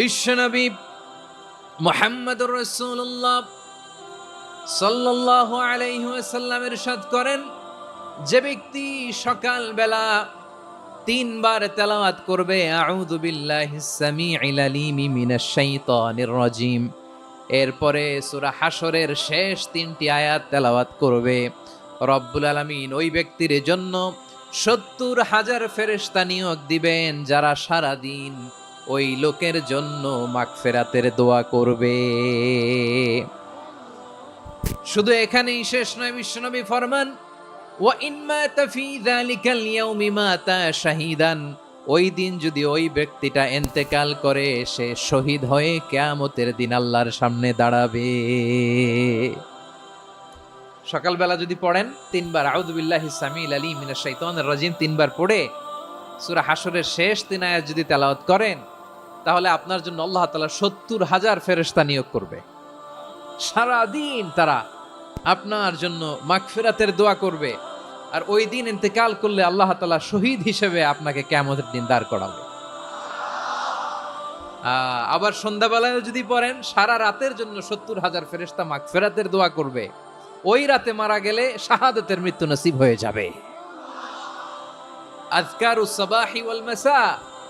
বিশ্বনবী মোহাম্মদুর রসুল্লাহ সাল্লাল্লাহু আলাইহি ওয়াসাল্লাম ইরশাদ করেন, যে ব্যক্তি সকালবেলা তিনবার তেলাওয়াত করবে রাজিম। এরপরে সূরা হাসরের শেষ তিনটি আয়াত তেলাওয়াত করবে, রব্বুল আলামিন ওই ব্যক্তির জন্য সত্তর হাজার ফেরেশতা নিয়োগ দিবেন, যারা সারা দিন ওই লোকের জন্য মাগফিরাতের দোয়া করবে। শুধু এখানেই শেষ নয় বিশ্বনবী ফরমান শাহিদান ওই দিন যদি ওই ব্যক্তিটা এন্তেকাল করে, সে শহীদ হয়ে কেয়ামতের দিন আল্লাহর সামনে দাঁড়াবে। সকালবেলা যদি পড়েন, তিনবার আউযুবিল্লাহি সামিল আলী মিনাশ শাইতানির রাজিম তিনবার পড়ে, সূরা হাশরের শেষ তিন আয়াত যদি তেলাওয়াত করেন তাহলে আপনার জন্য আল্লাহ তাআলা সত্তর হাজার ফেরেশতা নিয়োগ করবে। সারা দিন তারা আপনার জন্য মাগফিরাতের দোয়া করবে আর ওই দিন ইন্তেকাল করলে আল্লাহ তাআলা শহীদ হিসেবে আপনাকে কেয়ামতের দিন দাঁড় করাবে। আবার সন্ধ্যাবেলায় যদি পড়েন, সারা রাতের জন্য সত্তর হাজার ফেরেশতা মাগফিরাতের দোয়া করবে। ওই রাতে মারা গেলে শাহাদতের মৃত্যু নসিব হয়ে যাবে। আজকারু সাবাহি ওয়াল মাসা